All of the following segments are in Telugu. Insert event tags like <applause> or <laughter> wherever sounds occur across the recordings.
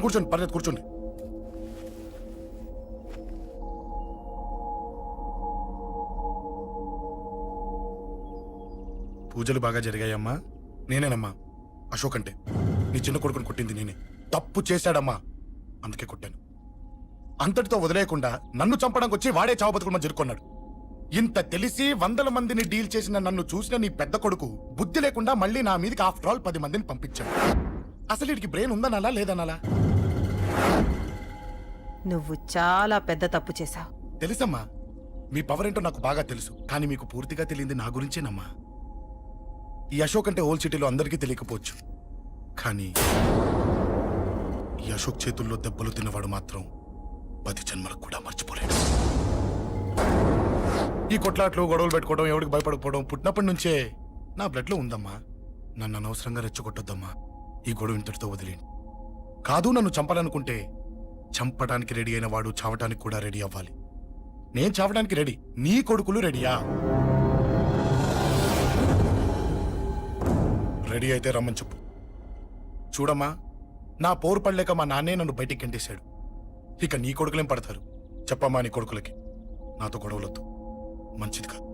కూర్చోండి కూర్చోండి పర్లేదు కూర్చోండి. పూజలు బాగా జరిగాయమ్మా. నేనేనమ్మా. అశోక్ అంటే. నీ చిన్న కొడుకుని కొట్టింది నేనే. తప్పు చేశాడమ్మా. అందుకే కొట్టాను. అంతటితో వదిలేయకుండా నన్ను చంపడానికి వచ్చి వాడే చావు బతుకుమని జరుకున్నాడు ఇంత తెలిసి వందల మందిని డీల్ చేసిన నన్ను చూసిన నీ పెద్ద కొడుకు బుద్ధి లేకుండా మళ్ళీ నా మీదకి ఆఫ్టర్ ఆల్ పది మందిని పంపించాడు. అసలు వీడికి బ్రెయిన్ ఉందనాలా లేదనాలా? నువ్వు చాలా పెద్ద తప్పు చేశావు. తెలుసమ్మా మీ పవర్ ఏంటో నాకు బాగా తెలుసు కానీ మీకు పూర్తిగా తెలియంది నా గురించేనమ్మా. ఈ అశోక్ అంటే ఓల్డ్ సిటీలో అందరికీ తెలియకపోవచ్చు కానీ ఈ అశోక్ చేతుల్లో దెబ్బలు తిన్నవాడు మాత్రం పది జన్మలకు కూడా మర్చిపోలేడు. ఈ కొట్లాట్లు గొడవలు పెట్టుకోవడం ఎవరికి భయపడకపోవడం పుట్టినప్పటి నుంచే నా బ్లడ్లో ఉందమ్మా. నన్ను అనవసరంగా రెచ్చగొట్టొద్దమ్మా. ఈ గొడవ ఇంతటితో వదిలేండి కాదు నన్ను చంపాలనుకుంటే చంపడానికి రెడీ అయిన వాడు చావటానికి కూడా రెడీ అవ్వాలి. నేను చావడానికి రెడీ. నీ కొడుకులు రెడీయా? రెడీ అయితే రమ్మని చెప్పు. చూడమ్మా నా పోరు పడలేక మా నాన్నే నన్ను బయటికి గంటేశాడు. ఇక నీ కొడుకులేం పడతారు? చెప్పమ్మా నీ కొడుకులకి. నాతో గొడవలొద్దు. మంచిది కాదు.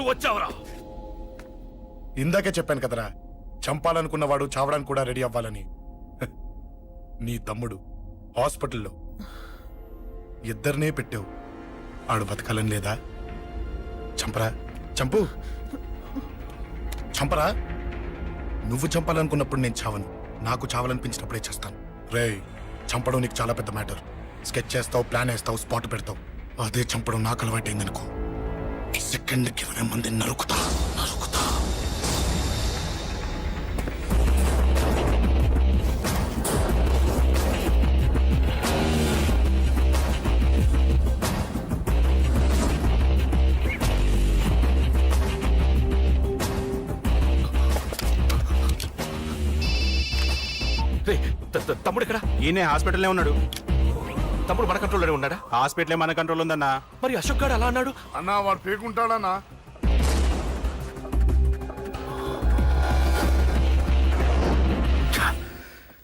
చావుని వచ్చావురా. ఇందాకే చెప్పాను కదరా చంపాలనుకున్నవాడు చావడానికి కూడా రెడీ అవ్వాలని. నీ తమ్ముడు హాస్పిటల్లో ఇద్దరినే పెట్టావు. ఆడు బతకాలని లేదా? చంపరా? చంపు. చంపరా? నువ్వు చంపాలనుకున్నప్పుడు నేను చావను. నాకు చావాలనిపించినప్పుడే చేస్తాను. రే చంపడం నీకు చాలా పెద్ద మ్యాటర్. స్కెచ్ చేస్తావు ప్లాన్ వేస్తావు స్పాట్ పెడతావు. అదే చంపడం నాకు అలవాటైందనుకో. సెకండ్కి ఇరవై మంది నరుకుతా నరుకుతా. రేయ్, త- త- తమ్ముడు ఇక్కడ ఈయనే హాస్పిటల్లో ఉన్నాడు. తమ్ముడు మన కంట్రోల్లోనే ఉన్నాడా? హాస్పిటలే మన కంట్రోల్ ఉందన్నా. మరి అశోక్ గారు అలా అన్నాడు? అన్నా వాడు పేకుంటాడన్నా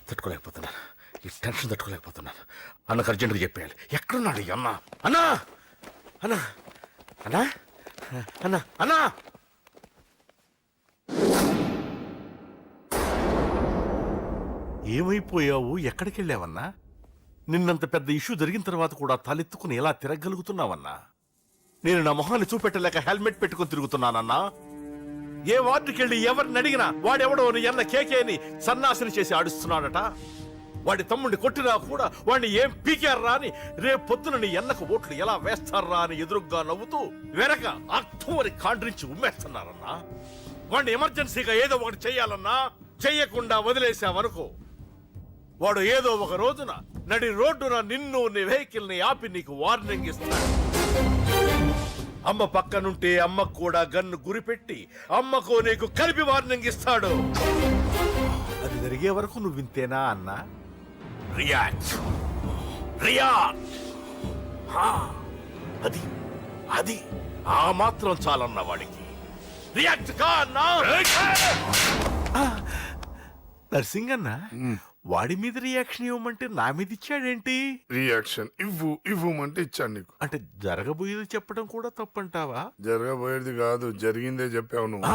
తట్టుకోలేకపోతున్నాను. ఈ టెన్షన్ తట్టుకోలేకపోతున్నాను. అన్నకు అర్జెంటుగా చెప్పేయాలి. ఎక్కడున్నాడు ఈ అన్న? అన్నా! అన్నా! అన్నా! అన్నా! అన్నా! ఏమైపోయావు? ఎక్కడికి వెళ్ళావన్నా నిన్నంత పెద్ద ఇష్యూ జరిగిన తర్వాత కూడా తలెత్తుకుని ఎలా తిరగలుగుతున్నావన్నా నేను నా మొహాన్ని చూపెట్టలేక హెల్మెట్ పెట్టుకుని తిరుగుతున్నానన్నా? ఏ వార్డుకి వెళ్ళి ఎవరిని అడిగినా వాడెవడో నీ అన్న కేకేని సన్నాసిని చేసి ఆడిస్తున్నాడట? వాడి తమ్ముడిని కొట్టినా కూడా వాడిని ఏం పీకారా అని రేపు పొద్దున నీ ఎన్నకు ఓట్లు ఎలా వేస్తారా అని ఎదురుగ్గా నవ్వుతూ వెనక అక్టోబరి కాండ్రించి ఉమ్మేస్తున్నారన్నా? వాడిని ఎమర్జెన్సీగా ఏదో ఒకటి చేయాలన్నా చెయ్యకుండా వదిలేసావనుకో. వాడు ఏదో ఒక రోజున నడి రోడ్డున నిన్ను నీ వెహికల్ని ఆపి నీకు వార్నింగ్ ఇస్తాడు అమ్మ పక్కనుంటే అమ్మకు కూడా గన్ను గురిపెట్టి అమ్మకు నీకు కలిపి వార్నింగ్ ఇస్తాడు. అది జరిగే వరకు నువ్వు వింతేనా అన్నా? రియాక్ట్ రియాక్ట్ అది అది ఆ మాత్రం చాలన్న వాడికి. రియాక్ట్ కా అన్నా ఆ, నర్సింగ్ అన్న వాడి మీద రియాక్షన్ ఇవ్వమంటే నా మీద ఇచ్చాడేంటి? రియాక్షన్ ఇవ్వు ఇవ్వమంటే ఇచ్చాను నీకు. అంటే జరగబోయేది చెప్పడం కూడా తప్పంటావా? జరగబోయేది కాదు జరిగిందే చెప్పావు నువ్వు.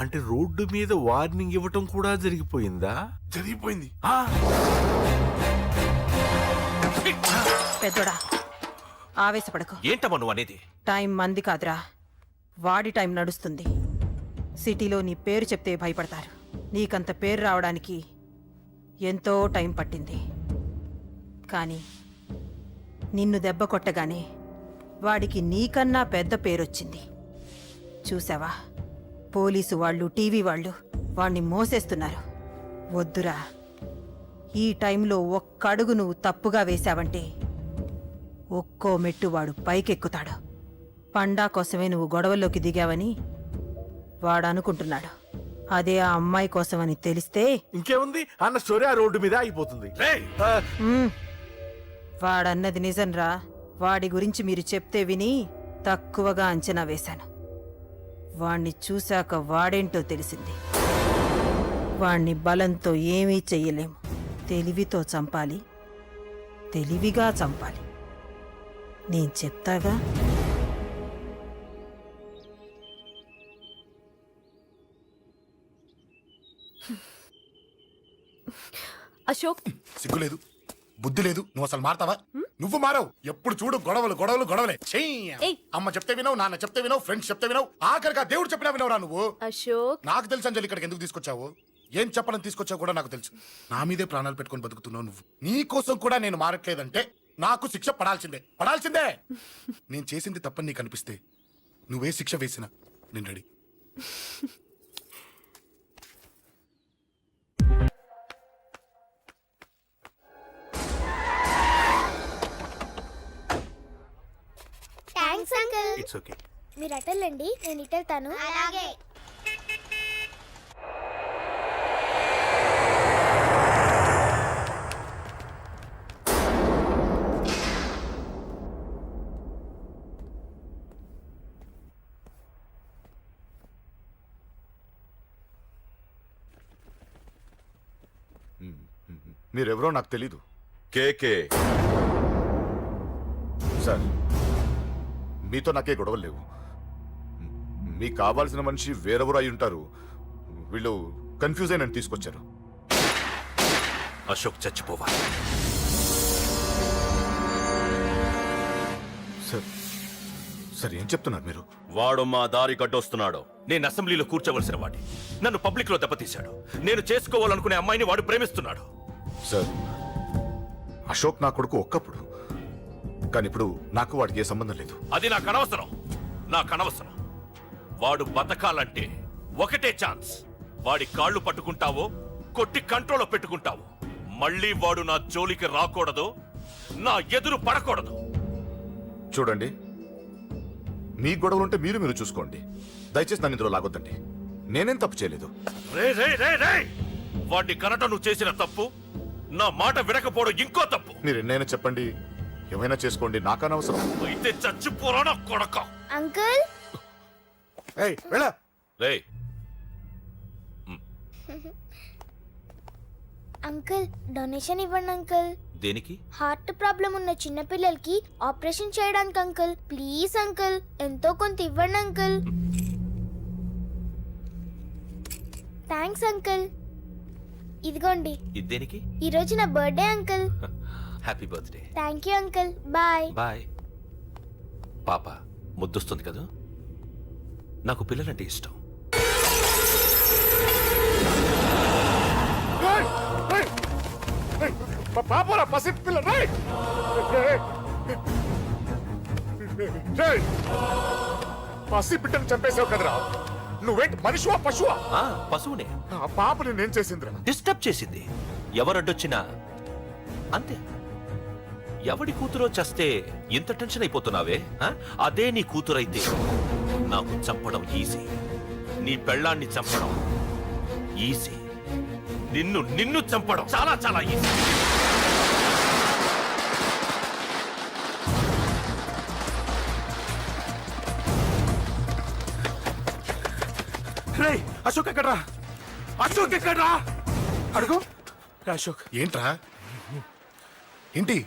అంటే రోడ్డు మీద వార్నింగ్ ఇవ్వటం కూడా జరిగిపోయిందా? జరిగిపోయింది. ఆ, పెద్దోడా ఆవేశపడకు. ఏంటమ్మా నువ్వు అనేది? టైం మంది కాదురా వాడి టైం నడుస్తుంది. సిటీలో నీ పేరు చెప్తే భయపడతారు. నీకంత పేరు రావడానికి ఎంతో టైం పట్టింది. కానీ నిన్ను దెబ్బ కొట్టగానే వాడికి నీకన్నా పెద్ద పేరొచ్చింది. చూసావా? పోలీసు వాళ్ళు టీవీ వాళ్ళు వాణ్ణి మోసేస్తున్నారు. వద్దురా. ఈ టైంలో ఒక్కడుగు నువ్వు తప్పుగా వేశావంటే ఒక్కో మెట్టు వాడు పైకెక్కుతాడు. పండా కోసమే నువ్వు గొడవల్లోకి దిగావని వాడనుకుంటున్నాడు. అదే ఆ అమ్మాయి కోసమని తెలిస్తే ఇంకేముంది? అన్న స్టోరీ ఆ రోడ్డు మీద అయిపోతుంది రేయ్! ఆ, మ్మ్, వాడన్నది నిజంరా. వాడి గురించి మీరు చెప్తే విని తక్కువగా అంచనా వేశాను. వాణ్ణి చూశాక వాడేంటో తెలిసింది. వాణ్ణి బలంతో ఏమీ చెయ్యలేము. తెలివితో చంపాలి. తెలివిగా చంపాలి. నేను చెప్తాగా? అశోక్. సిగ్గు లేదు బుద్ధి లేదు. నువ్వు అసలు మారతావా? నువ్వు మారవు. ఎప్పుడు చూడు గొడవలు గొడవలు గొడవలే. చెయ్యి ఏయ్. అమ్మ చెప్తే వినవు నాన్న చెప్తే వినవు ఫ్రెండ్స్ చెప్తే వినవు. ఆఖరిగా దేవుడు చెప్పినా వినవురా నువ్వు? అశోక్. నాకు తెలుసు అంజలి ఇక్కడికి ఎందుకు తీసుకొచ్చావు. ఏం చెప్పాలని తీసుకొచ్చావు కూడా నాకు తెలుసు. నా మీదే ప్రాణాలు పెట్టుకొని బతుకుతున్నావు నువ్వు. నీ కోసం కూడా నేను మారట్లేదంటే నాకు శిక్ష పడాల్సిందే. పడాల్సిందే! <laughs> నేను చేసింది తప్పని నీకు అనిపిస్తే నువ్వే శిక్ష వేసినా. నేను రెడీ. <laughs> ఇట్స్ ఓకే మీరు అటెళ్ళండి నేను ఇటు వెళ్తాను అలాగే. మీరెవరో నాకు తెలీదు. కేకే సార్ మీతో నాకే గొడవలు లేవు. మీకు కావాల్సిన మనిషి వేరెవరో అయి ఉంటారు. వీళ్ళు కన్ఫ్యూజ్ అయిన తీసుకొచ్చారు. అశోక్ చచ్చిపోవాలి. సార్ సార్ ఏం చెప్తున్నారు మీరు? వాడు మా దారి గడ్డొస్తున్నాడు నేను అసెంబ్లీలో కూర్చోవలసిన వాడి నన్ను పబ్లిక్లో దెబ్బతీశాడు. నేను చేసుకోవాలనుకునే అమ్మాయిని వాడు ప్రేమిస్తున్నాడు. సార్ అశోక్ నా కొడుకు ఒక్కప్పుడు కానీ ఇప్పుడు నాకు వాడికి ఏ సంబంధం లేదు. అది నాకు అనవసరం నాకు అనవసరం వాడు బతకాలంటే ఒకటే ఛాన్స్. వాడి కాళ్ళు పట్టుకుంటావో కొట్టి కంట్రోల్లో పెట్టుకుంటావు మళ్ళీ వాడు నా జోలికి రాకూడదు నా ఎదురు పడకూడదు. చూడండి. మీ గొడవలుంటే మీరు మీరు చూసుకోండి. దయచేసి నన్ను ఇందులో లాగొద్దండి. నేనేం తప్పు చేయలేదు. రే రే రే రే! వాడిని కనట నువ్వు చేసిన తప్పు నా మాట వినకపోవడం ఇంకో తప్పు. మీరు ఎన్నైనా చెప్పండి. ఏమైనా చేసుకోండి నాకనవసరం అయితే చచ్చిపోరా నా కొడక? అంకుల్? ఏయ్ వెళ్ళ. రే అంకుల్ డొనేషన్ ఇవ్వండి అంకుల్. దేనికి? హార్ట్ ప్రాబ్లం ఉన్న చిన్న పిల్లలకి ఆపరేషన్ చేయడానికి అంకుల్. ప్లీజ్ అంకుల్ ఎంతో కొంత ఇవ్వండి అంకుల్. Thanks uncle. ఇదిగోండి. ఇది దేనికి? ఈ రోజు నా birthday uncle. Happy birthday thank you uncle bye bye పాప ముద్దొస్తుంది కదా? నాకు పిల్లలంటే ఇష్టం. పాపరా పసి పిల్ల పసి బిడ్డను చంపేశావు కదరా? నువ్వేంటి మనిషివా పశువా? ఆ పశువునే. ఆ పాప నేనేం చేసిందిరా. డిస్టర్బ్ చేసింది. ఎవరడ్డొచ్చినా. అంతే. ఎవడి కూతురో చస్తే ఇంత టెన్షన్ అయిపోతున్నావే అదే నీ కూతురైతే. నాకు చంపడం ఈజీ. నీ పెళ్ళాన్ని చంపడం ఈజీ. నిన్ను నిన్ను చంపడం చాలా చాలా ఈజీ. అశోక్ ఎక్కడ్రా? అశోక్ ఎక్కడ్రా? అడుగు. అశోక్. ఏంట్రా? ఏంటి?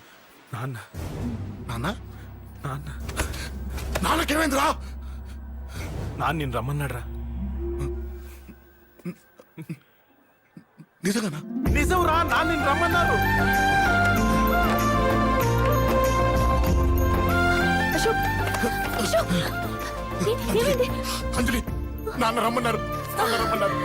నాన్న. నాన్న? నాన్న. నాన్నకేమైందిరా? నాన్న నేను రమ్మన్నాడ్రా. నిజంగానా? నిజం రా నాన్న నేను రమ్మన్నారు. అశోక్ అశోక్. ఏమైంది? అంజలి నాన్న రమ్మన్నారు. నాన్న రమ్మన్నారు.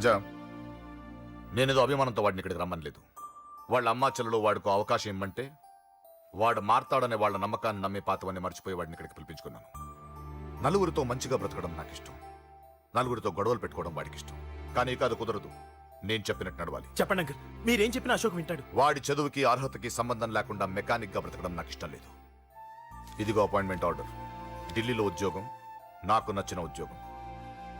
రాజా. నేనేదో అభిమానంతో వాడిని ఇక్కడికి రమ్మనలేదు వాళ్ళ అమ్మా చెల్లెలు వాడికి అవకాశం ఇమ్మంటే వాడు మారతాడనే వాళ్ళ నమ్మకాన్ని నమ్మే పాతవన్నీ మర్చిపోయి వాడిని ఇక్కడికి పిలిపించుకున్నాను. నలుగురితో మంచిగా బ్రతకడం నాకు ఇష్టం నలుగురితో గొడవలు పెట్టుకోవడం వాడికి ఇష్టం కానీ ఇక అది కుదరదు. నేను చెప్పినట్టు నడవాలి. చెప్పండి అంకుల్ మీరేం చెప్పినా అశోక్ వింటాడు. వాడి చదువుకి అర్హతకి సంబంధం లేకుండా మెకానిక్గా బ్రతకడం నాకు ఇష్టం లేదు. ఇదిగో అపాయింట్మెంట్ ఆర్డర్. ఢిల్లీలో ఉద్యోగం నాకు నచ్చిన ఉద్యోగం.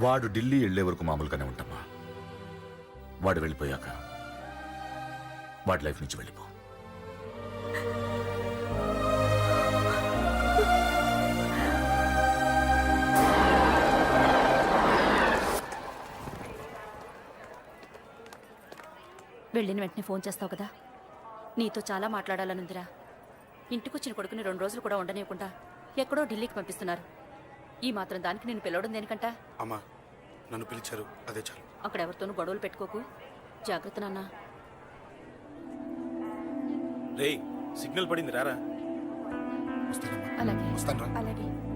వాడు ఢిల్లీ వెళ్ళే వరకు మామూలుగానే ఉంటామా? వాడు వెళ్ళిపోయాక వాడి లైఫ్ నుంచి వెళ్ళిపో. వెళ్ళిన వెంటనే ఫోన్ చేస్తావు కదా? నీతో చాలా మాట్లాడాలనుందిరా. ఇంటికొచ్చిన కొడుకుని రెండు రోజులు కూడా ఉండనివ్వకుండా ఎక్కడో ఢిల్లీకి పంపిస్తున్నారు. ఈ మాత్రం దానికి నేను పిలవడం దేనికంట? అమ్మా నన్ను పిలిచారు. అదే చాలు. అక్కడ ఎవరితోనూ గొడవలు పెట్టుకోకు. జాగ్రత్త నాన్న. రే సిగ్నల్ పడింది రారా. అలాగే. వస్తాను అలాగే.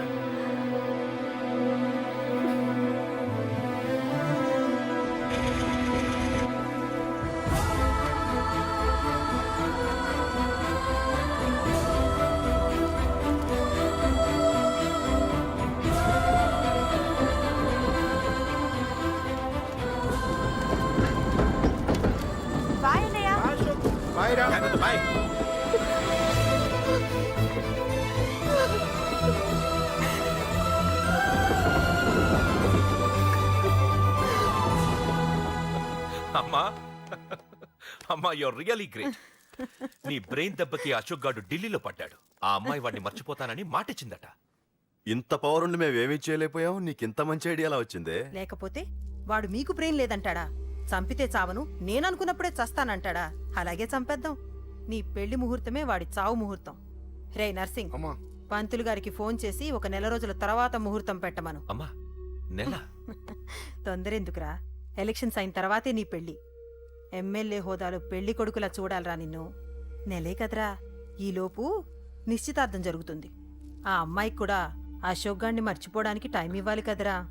జాగ్రత్త బాయ్ అమ్మా. అమ్మా యువర్ రియలీ గ్రేట్ నీ బ్రెయిన్ దెబ్బకి అశోక్ గాడు ఢిల్లీలో పడ్డాడు. ఆ అమ్మాయి వాడిని మర్చిపోతానని మాటిచ్చిందట. ఇంత పవర్ ఉండి మేమేమీ చేయలేకపోయాం నీకింత మంచి ఐడియా ఎలా వచ్చిందే. లేకపోతే వాడు మీకు బ్రెయిన్ లేదంటాడా? చంపితే చావను నేననుకున్నప్పుడే చస్తానంటాడా? అలాగే చంపేద్దాం. నీ పెళ్ళి ముహూర్తమే వాడి చావు ముహూర్తం. రే నర్సింగ్ అమ్మా. పంతులు గారికి ఫోన్ చేసి ఒక నెల రోజుల తర్వాత ముహూర్తం పెట్టమను. అమ్మా నెల? <laughs> తొందరెందుకురా? ఎలక్షన్స్ అయిన తర్వాతే నీ పెళ్ళి. ఎమ్మెల్యే హోదాలో పెళ్ళి కొడుకులా చూడాలరా నిన్ను. నెలే కదరా. ఈలోపు నిశ్చితార్థం జరుగుతుంది. ఆ అమ్మాయికి కూడా అశోక్ గాన్ని మర్చిపోవడానికి టైం ఇవ్వాలి కదరా.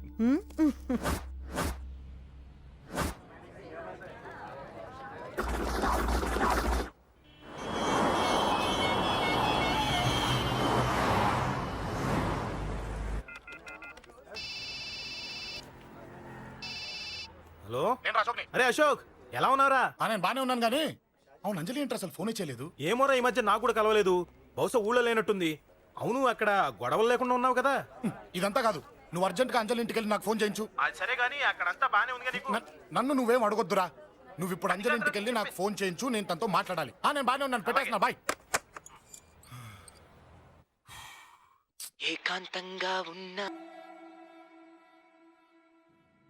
అశోక్ ఎలా ఉన్నారా ఆ, నేను బానే ఉన్నాను కానీ అవును అంజలి ఏంటి అసలు ఫోన్ చేయలేదు? ఏమోరా ఈ మధ్య నాకు కూడా కలవలేదు. బహుశా ఊళ్ళో లేనట్టుంది. అవును అక్కడ గొడవలు లేకుండా ఉన్నావు కదా. ఇదంతా కాదు. నువ్వు అర్జెంట్గా అంజలి ఇంటికి వెళ్ళి నాకు ఫోన్ చేయించు. అది సరే గానీ అక్కడంతా బానే ఉంది నీకు. నన్ను నువ్వేం అడగొద్దురా? నువ్వు ఇప్పుడు అంజలి ఇంటికి వెళ్ళి నాకు ఫోన్ చేయించు నేను తనతో మాట్లాడాలి. ఆ నేను బానే ఉన్నాను. పెట్టేస్తున్నా బాయ్. ఏకాంతంగా ఉన్న.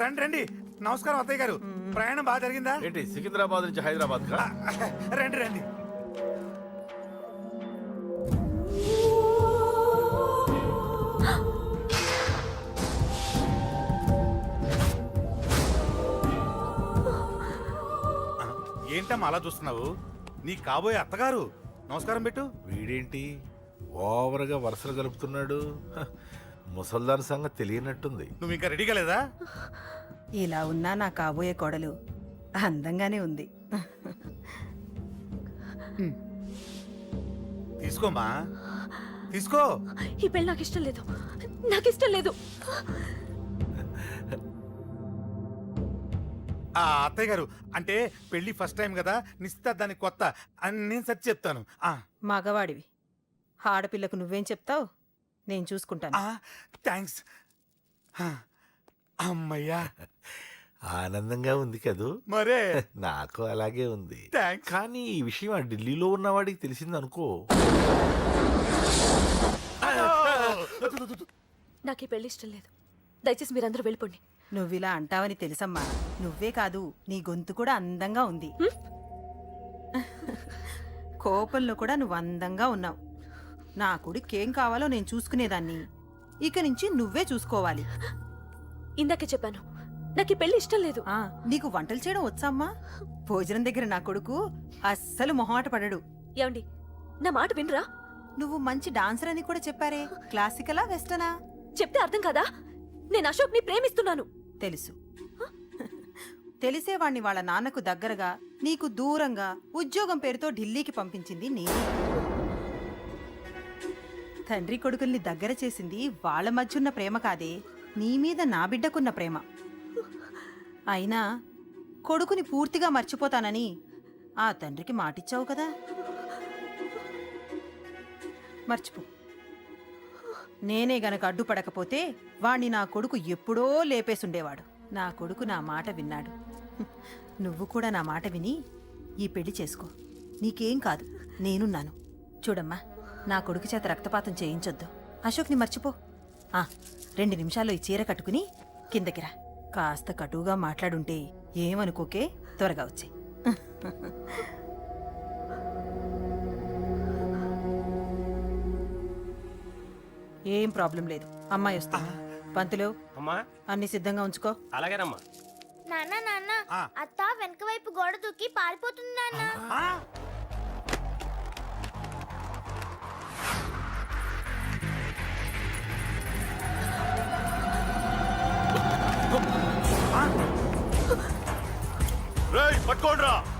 రండి రండి. నమస్కారం అత్తయ్య గారు. ప్రయాణం బాగా జరిగిందా? ఏంటి సికింద్రాబాద్ నుంచి హైదరాబాద్ కా? <laughs> రండి రండి. ఏంటమ్మా అలా చూస్తున్నావు? నీ కాబోయే అత్తగారు. నమస్కారం పెట్టు. వీడేంటి? ఓవర్గా వరుసలు కలుపుతున్నాడు ముసల్దాన్ సంగతి తెలియనట్టుంది. నువ్వు ఇంకా రెడీగా లేదా? ఇలా ఉన్నా నా కాబోయే కోడలు అందంగానే ఉంది. తీసుకోమ్మా తీసుకో ఈ పెళ్ళి నాకు ఇష్టం లేదు. నాకు ఇష్టం లేదు. ఆ అత్తయ్య గారు అంటే పెళ్ళి ఫస్ట్ టైం కదా నిశ్చితార్థానికి కొత్త అని నేను సరి చెప్తాను. ఆ. మగవాడివి. ఆడపిల్లకు నువ్వేం చెప్తావు? నేను చూసుకుంటాను. థ్యాంక్స్ అమ్మయ్యా. ఆనందంగా ఉంది కదూ? మరే. <laughs> నాకు అలాగే ఉంది. థ్యాంక్స్ కానీ ఈ విషయం ఆ ఢిల్లీలో ఉన్నవాడికి తెలిసింది అనుకో నాకు ఈ పెళ్ళి ఇష్టం లేదు. దయచేసి మీరందరూ వెళ్ళిపోండి. నువ్విలా అంటావని తెలుసమ్మా. నువ్వే కాదు నీ గొంతు కూడా అందంగా ఉంది. కోపంలో కూడా నువ్వు అందంగా ఉన్నావు. నా కొడుకేం కావాలో నేను చూసుకునేదాన్ని. ఇక నుంచి నువ్వే చూసుకోవాలి. ఇందాకే చెప్పాను. నాకు ఈ పెళ్ళి ఇష్టం లేదు. ఆ నీకు వంటలు చేయడం వచ్చామ్మా భోజనం దగ్గర నా కొడుకు అస్సలు మొహమాట పడడు. ఏమండి నా మాట వినరా? నువ్వు మంచి డాన్సర్ అని కూడా చెప్పారే. క్లాసికలా వెస్టనా? చెప్తే అర్థం కాదా? నేను అశోక్ని ప్రేమిస్తున్నాను. తెలుసు. తెలిసేవాణ్ణి వాళ్ళ నాన్నకు దగ్గరగా నీకు దూరంగా ఉద్యోగం పేరుతో ఢిల్లీకి పంపించింది నేనే. తండ్రి కొడుకుల్ని దగ్గర చేసింది వాళ్ళ మధ్యున్న ప్రేమ కాదే నీ మీద నా బిడ్డకున్న ప్రేమ. అయినా కొడుకుని పూర్తిగా మర్చిపోతానని ఆ తండ్రికి మాటిచ్చావు కదా. మర్చిపో. నేనే గనక అడ్డుపడకపోతే వాణ్ణి నా కొడుకు ఎప్పుడో లేపేసుండేవాడు. నా కొడుకు నా మాట విన్నాడు. నువ్వు కూడా నా మాట విని ఈ పెళ్ళి చేసుకో. నీకేం కాదు నేనున్నాను. చూడమ్మా. నా కొడుకు చేత రక్తపాతం చేయించొద్దు. అశోక్ని మర్చిపో. ఆ రెండు నిమిషాల్లో ఈ చీర కట్టుకుని కిందకి రా. కాస్త కటువుగా మాట్లాడుంటే ఏమనుకోకే త్వరగా వచ్చే. ఏం ప్రాబ్లం లేదు. అమ్మాయి వస్తుంది. పంతులు అమ్మా. అన్ని సిద్ధంగా ఉంచుకో. అలాగేనమ్మా. నాన్న నాన్న. అత్త వెనక వైపు గోడ దూకి పారిపోతుంది నాన్న. రేయ్